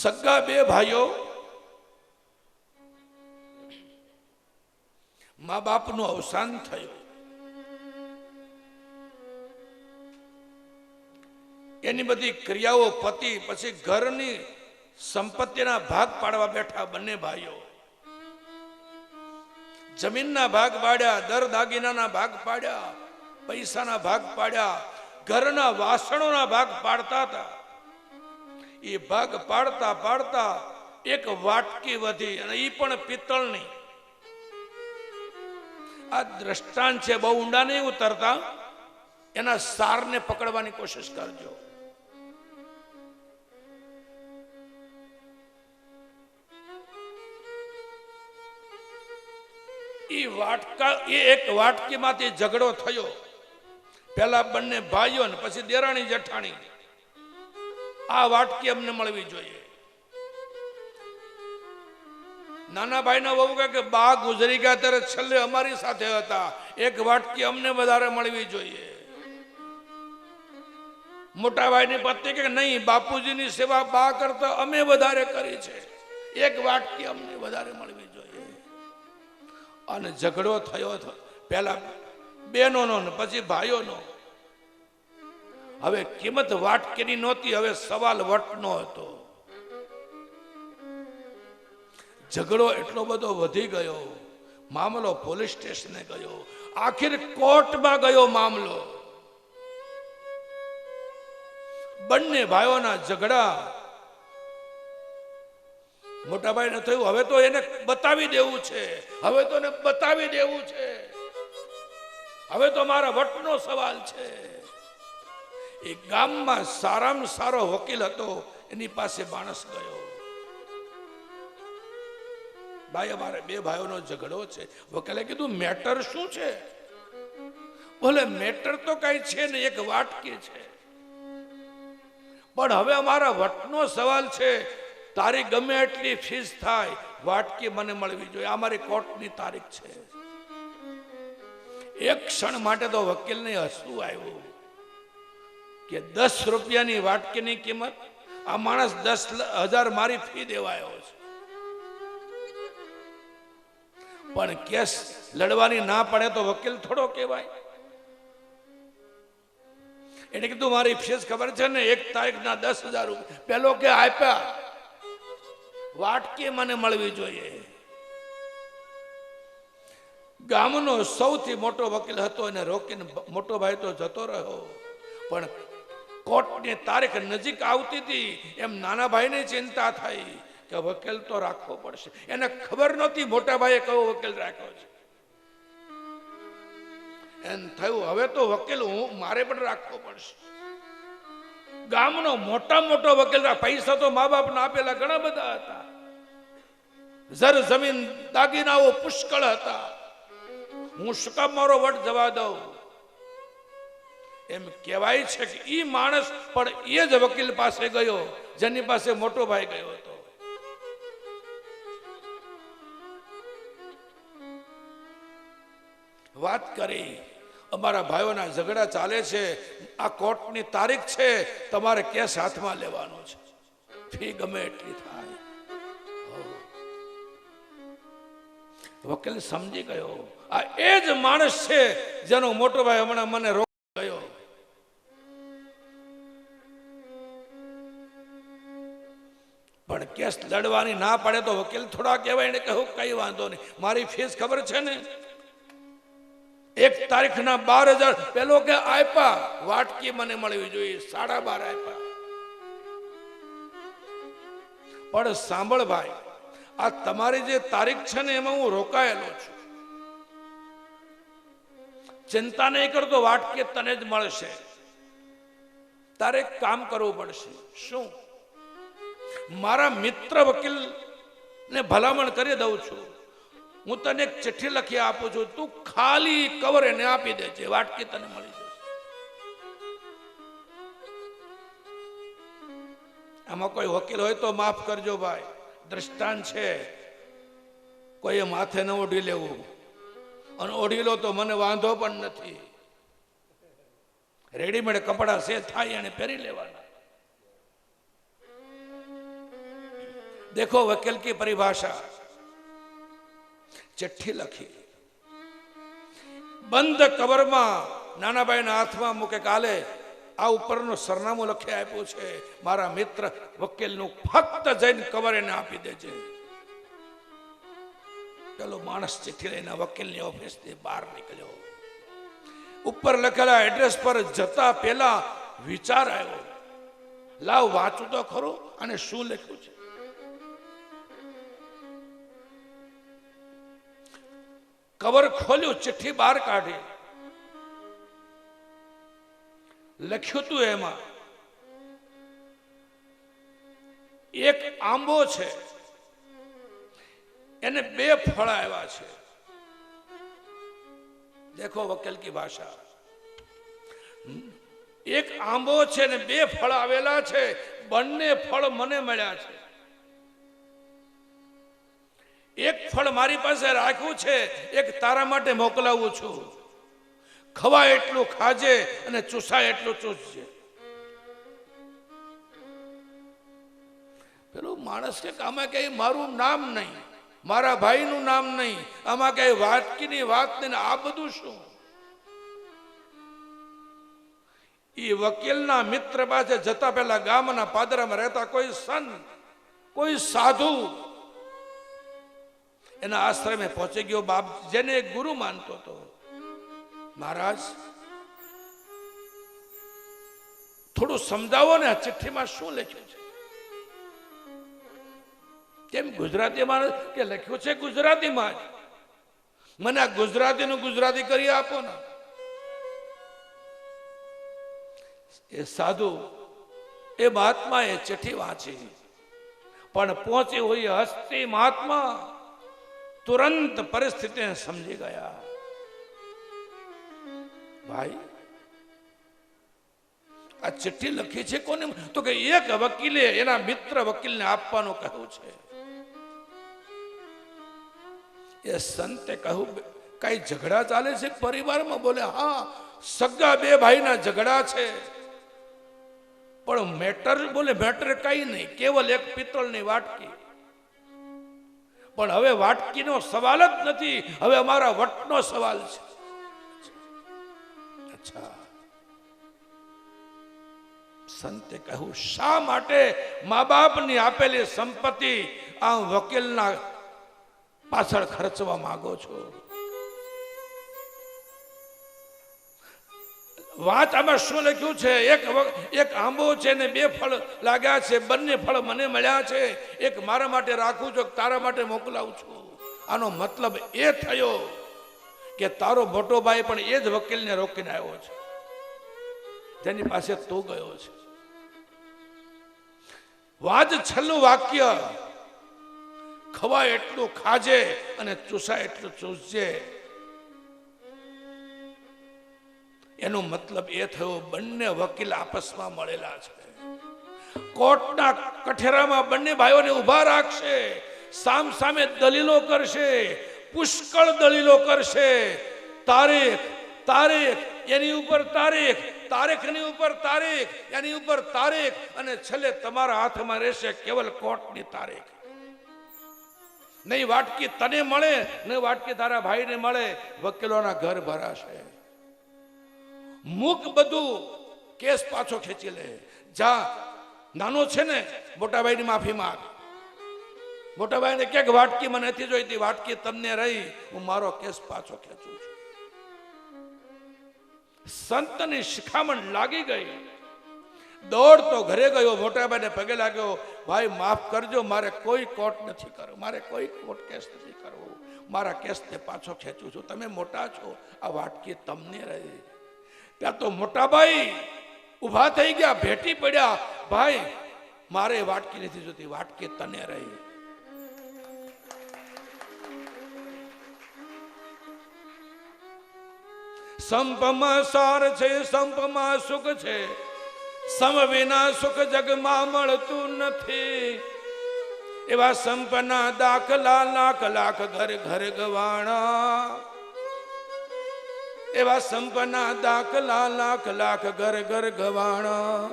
સગા બે ભાઈઓ મા બાપનું અવસાન થયું. એની બધી ક્રિયાઓ પતિ, પછી ઘરની સંપત્તિના ભાગ પાડવા બેઠા બંને ભાઈઓ. જમીનના ભાગ પાડ્યા, દર દાગીનાના ભાગ પાડ્યા, પૈસાના ભાગ પાડ્યા, ઘરના વાસણોના ભાગ પાડતા હતા. એ ભાગ પાડતા પાડતા એક વાટકી વધી અને એ પણ પિત્તળની. આ દ્રષ્ટાંત છે, બહુ ઊંડા નહીં ઉતરતા. એના સારને પકડવાની કોશિશ કરજો. એ વાટકા એ એક વાટકીમાંથી ઝઘડો થયો. પેલા બંને ભાઈઓ ને પછી દેરાણી જેઠાણી. આ વાટકી અમને મળવી જોઈએ? નાના ભાઈના વહુ કે, બા, ગુજરી ગયા ત્યારે છેલ્લે અમારી સાથે હતા. એક વાટકી અમને વધારે મળવી જોઈએ. મોટા ભાઈની પત્ની કે, નહીં, બાપુજીની સેવા બા કરતા અમે વધારે કરી છે. એક વાટકી અમને વધારે મળવી જોઈએ. અને ઝઘડો થયો પહેલા બહેનોનો પછી ભાઈઓનો. હવે કિંમત વાટકીની નહોતી, હવે સવાલ વટનો હતો. ઝઘડો એટલો બધો વધી ગયો, મામલો પોલીસ સ્ટેશને ગયો, આખિર કોર્ટમાં ગયો મામલો. બંને ભાઈઓના ઝઘડા મોટા ભાઈને થયું, હવે તો એને બતાવી દેવું છે, હવે તો એને બતાવી દેવું છે. હવે તો મારા વટનો સવાલ છે. એ ગામમાં સારામાં સારો વકીલ હતો, એની પાસે માણસ ગયો. ભાઈ અમારે બે ભાઈઓનો ઝઘડો છે. વકીલે કીધું, મેટર શું છે? બોલે મેટર તો કઈ છે ને એક વાટકી છે. પણ હવે અમારા વટનો સવાલ છે. તારી ગમે એટલી ફીસ થાય, વાટકી મને મળવી જોઈએ. આ મારી કોર્ટની તારીખ છે. એક ક્ષણ માટે તો વકીલને હસવું આવ્યું. કે દસ રૂપિયાની વાટકીની કિંમત આ માણસ દસ હજાર મારી ફી દેવાયો છે. પણ કેસ લડવાની ના પડે તો વકીલ થોડો કહેવાય. એને કીધું, મારી ફીસ ખબર છે ને, એક તારીખના દસ હજાર રૂપિયા. પેલો કે, આપ્યા. વાટકી મને મળવી જોઈએ. ગામનો સૌથી મોટો વકીલ હતો, એને રોકીને મોટો ભાઈ તો જતો રહ્યો. પણ કોર્ટની તારીખ નજીક આવતી હતી, એમ નાના ભાઈને ચિંતા થઈ કે વકીલ તો રાખવો પડશે. એને ખબર નહોતી મોટા ભાઈએ કયો વકીલ રાખ્યો છે. એમ થયું, હવે તો વકીલ, હું, મારે પણ રાખવો પડશે. ગામનો મોટા મોટો વકીલ પૈસા તો મા બાપ આપેલા ઘણા બધા હતા. જર જમીન દાગીનાઓ પુષ્કળ હતા. હું શું કામ મારો વટ જવા દઉં? એમ કહેવાય છે કે એ માણસ પણ એ જ વકીલ પાસે ગયો, જેની પાસે મોટો ભાઈ ગયો હતો. વાત કરી, અમારા ભાઈઓના ઝઘડા ચાલે છે, આ કોર્ટની તારીખ છે, તમારે કેસ હાથમાં લેવાનો છે. ફી ગમે એટલી થાય. વકીલ સમજી ગયો, આ એ જ માણસ છે જેનો મોટો ભાઈ હમણાં મને પણ કેસ લડવાની ના પડે તો વકીલ થોડા કહેવાય એને કહું કઈ વાંધો નહીં. મારી ફીસ ખબર છે ને? એક તારીખના બાર હજાર. પેલો કે આપ્યા વાટકી મને મળવી જોઈએ. સાડા બાર આપ્યા પણ સાંભળ ભાઈ, આ તમારી જે તારીખ છે ને એમાં હું રોકાયેલો છું. ચિંતા નહીં કરતો વાટકી તને જ મળશે. તારે કામ કરવું પડશે. શું? મારા મિત્ર વકીલ ને ભલામણ કરી દઉં છું. હું તને એક ચિઠ્ઠી લખી આપું છું. તું ખાલી કવર એને આપી દેજે. વાટકી તને મળી જશે. આમાં કોઈ વકીલ હોય તો માફ કરજો ભાઈ. દ્રષ્ટાંત છે. કોઈએ માથે ન ઓઢી લેવું. અને ઓઢી લો તો મને વાંધો પણ નથી. રેડીમેડ કપડા છે થાય એને પહેરી લેવાના. देखो वकील की परिभाषा ચિઠ્ઠી લખી બંધ કબરમાં નાનાભાઈના હાથમાં મૂકે કાલે આ ઉપરનું સરનામું લખી આપ્યું છે મારા મિત્ર વકીલનું ફક્ત જઈને કબર એને આપી દેજે પેલો માણસ ચિઠ્ઠી લઈને વકીલની ઓફિસથી બહાર નીકળ્યો ઉપર લખેલા એડ્રેસ પર જતા પહેલા વિચાર આવ્યો લાવ વાંચું તો ખરું અને શું લખ્યું છે કવર ખોલ્યું, ચિઠ્ઠી બહાર કાઢી. લખ્યું તું એમાં, એક આંબો છે, એને બે ફળ આવ્યા છે. દેખો વકીલ કી ભાષા. એક આંબો છે ને બે ફળ આવેલા છે, બંને ફળ મને મળ્યા છે. એક ફળ મારી પાસે રાખ્યું છે, એક તારા માટે મોકલાવું છું. ખવાય એટલું ખાજે અને ચૂસાય એટલું ચૂસજે. પેલું માણસ કે આમાં ક્યાંય મારું નામ નહીં, મારા ભાઈનું નામ નહીં, આમાં ક્યાંય વાટકીની વાત નહીં, આ બધું શું? એ વકીલના મિત્ર પાસે જતા પહેલા ગામના પાદરામાં રહેતા કોઈ સંત, કોઈ સાધુ એના આશ્રમે પહોંચી ગયો. બાપ જેને ગુરુ માનતો હતો. મહારાજ, થોડું સમજાવો ને આ ચિઠ્ઠીમાં શું લખ્યું છે? કેમ ગુજરાતીમાં કે લખ્યું છે ગુજરાતીમાં મને આ ગુજરાતીનું ગુજરાતી કરી આપો ને. એ સાધુ, એ મહાત્મા એ ચિઠ્ઠી વાંચી. પણ પહોંચી હોય હસ્તી મહાત્મા. તુરંત પરિસ્થિતિને સમજી ગયા ભાઈ આ ચિઠ્ઠી લખી છે કોને તો કે એક વકીલે એના મિત્ર વકીલને આપવાનું કહ્યું છે એ સંતે કહ્યું કઈ ઝઘડા ચાલે છે પરિવારમાં બોલે હા સગા બે ભાઈના ઝઘડા છે પણ મેટર બોલે મેટર કઈ નહીં કેવલ એક પિત્તળની વાટકી પણ હવે વાટકીનો સવાલ જ નથી. હવે અમારા વટનો સવાલ છે. અચ્છા. સંતે કહ્યું, શા માટે મા બાપની આપેલી સંપત્તિ આ વકીલના પાછળ ખર્ચવા માંગો છો? વાત આમાં શું લખ્યું છે? એક એક આંબો છે ને બે ફળ લાગ્યા છે. બંને ફળ મને મળ્યા છે. એક મારા માટે રાખું છું તારા માટે મોકલાવું છું. આનો મતલબ એ થયો કે તારો મોટો ભાઈ પણ એ જ વકીલને રોકીને આવ્યો છે. તેની પાસે તું ગયો છે. વાત છેલ્લું વાક્ય. ખવાય એટલું ખાજે અને ચૂસાય એટલું ચૂસજે. એનો મતલબ એ થયો, બંને વકીલ આપસમાં મળેલા છે. કોર્ટના કઠેરામાં બંને ભાઈઓને ઊભા રાખશે, સામ સામે દલીલો કરશે, પુષ્કળ દલીલો કરશે. તારીખ તારીખ, એની ઉપર તારીખ તારીખની ઉપર તારીખ, એની ઉપર તારીખ, અને છેલ્લે તમારા હાથમાં રહેશે કેવલ કોર્ટની તારીખ. નહીં વાટકી તને મળે, નહીં વાટકી તારા ભાઈને મળે, વકીલોના ઘર ભરાશે. મુક બધું, કેસ પાછો ખેંચી લે. જા, નાનો છે ને મોટા ભાઈની માફી માંગ. મોટા ભાઈને કે વાટકી મને નથી જોઈતી, વાટકી તમને રહી, હું મારો કેસ પાછો ખેંચું છું. સંતની શિખામણ લાગી ગઈ. દોડતો ઘરે ગયો મોટા ભાઈને પગે લાગ્યો, ભાઈ, માફ કરજો, મારે કોઈ કોર્ટ નથી કરવું, મારે કોઈ કોર્ટ કેસ નથી કરવો. મારા કેસને પાછો ખેંચું છું. તમે મોટા છો, આ વાટકી તમને રહી. ત્યાં તો મોટા ભાઈ ઊભા થઈ ગયા, ભેટી પડ્યા, ભાઈ, મારે વાટકી નથી જોતી, વાટકી તને રહી. સંપમાં સાર છે, સંપમાં સુખ છે, સમ વિના સુખ જગમાં મળતું નથી. એવા સંપના દાખલા લાખ લાખ ઘર ઘર ગવાણા. એવા સંપના દાખલા લાખ લાખ ઘર ઘર ગવાણા.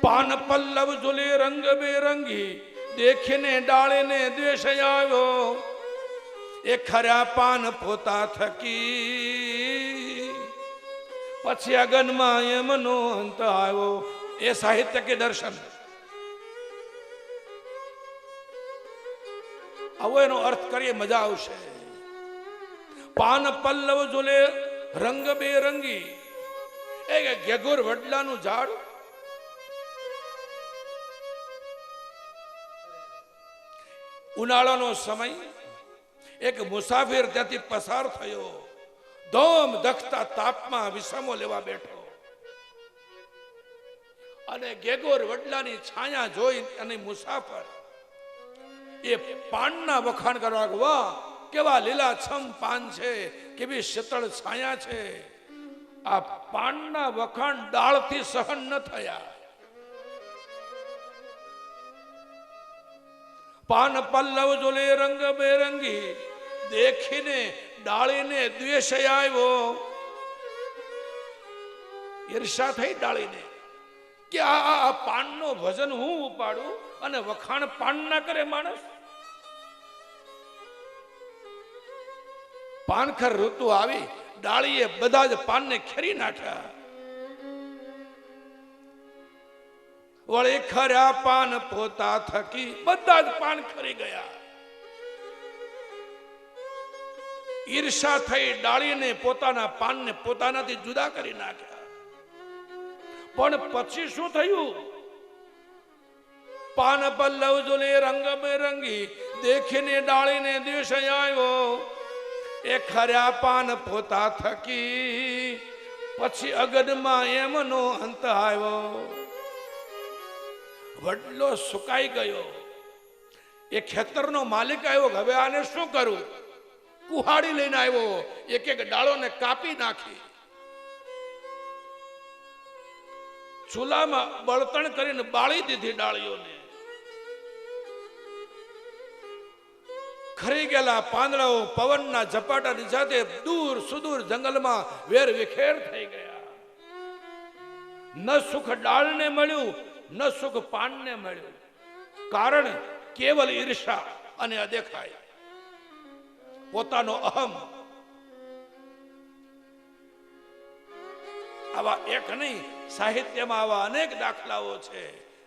પાન પલ્લવ ઝુલે રંગ બેરંગી, દેખીને ડાળીને દ્વેષ આવ્યો. એ ખરા પાન પોતા થકી. પછી અગનમાં એમનો અંત આવ્યો. એ સાહિત્ય કે દર્શન? આવો એનો અર્થ કરીએ, મજા આવશે. પાન પલ્લવ જોલે રંગ બેરંગી. એ ગેગોર વડલાનું ઝાડ. ઉનાળાનો સમય, એક મુસાફિર ત્યાંથી પસાર થયો. ધોમ ધખતા તાપમાં વિશ્રમો લેવા બેઠો. અને ગેગોર વડલાની છાયા જોઈ અને મુસાફર એ પાનના વખાણ કરવા વાહ, કેવા લીલાછમ પાન છે, કેવી શીતળ છાયા છે. આ પાનના વખાણ ડાળથી સહન ન થયા. પાન પલ્લવ જોલે રંગ બેરંગી, દેખીને ડાળીને દ્વેષ આવ્યો. ઈર્ષા થઈ ડાળીને. કે આ, આ- પાનનો ભજન હું ઉપાડું અને વખાણ પાન ના કરે માણસ? પાનખર ઋતુ આવી, ડાળીએ બધા જ પાનને ખેરી નાખ્યા. વળી ખર્યા પાન પોતા થકી બધા જ પાન ખરી ગયા. ઈર્ષા થઈ ડાળીને પોતાના પાનને પોતાનાથી જુદા કરી નાખ્યા. પણ પછી શું થયું? પાન પલ્લવ જોલે રંગ દેખીને ડાળીને દેશ આવ્યો એ ખર્યા પાન પોતા થકી, પછી અગનમાં એમનો અંત આવ્યો. વડલો સુકાઈ ગયો. એ ખેતરનો માલિક આવ્યો હવે આને શું કરું? કુહાડી લઈને આવ્યો. એક એક ડાળોને કાપી નાખી. ચૂલામાં બળતણ કરીને બાળી દીધી ડાળીઓને. ખરી ગયેલા પાંદડાઓ પવનના ઝપાટાની સાથે દૂર સુદૂર જંગલમાં વેર વિખેર થઈ ગયા. ન સુખ ડાળને મળ્યું, ન સુખ પાનને મળ્યું. કારણ કેવલ ઈર્ષા અને અદેખાય. પોતાનો અહમ. આવા એક નહીં સાહિત્યમાં આવા અનેક દાખલાઓ છે.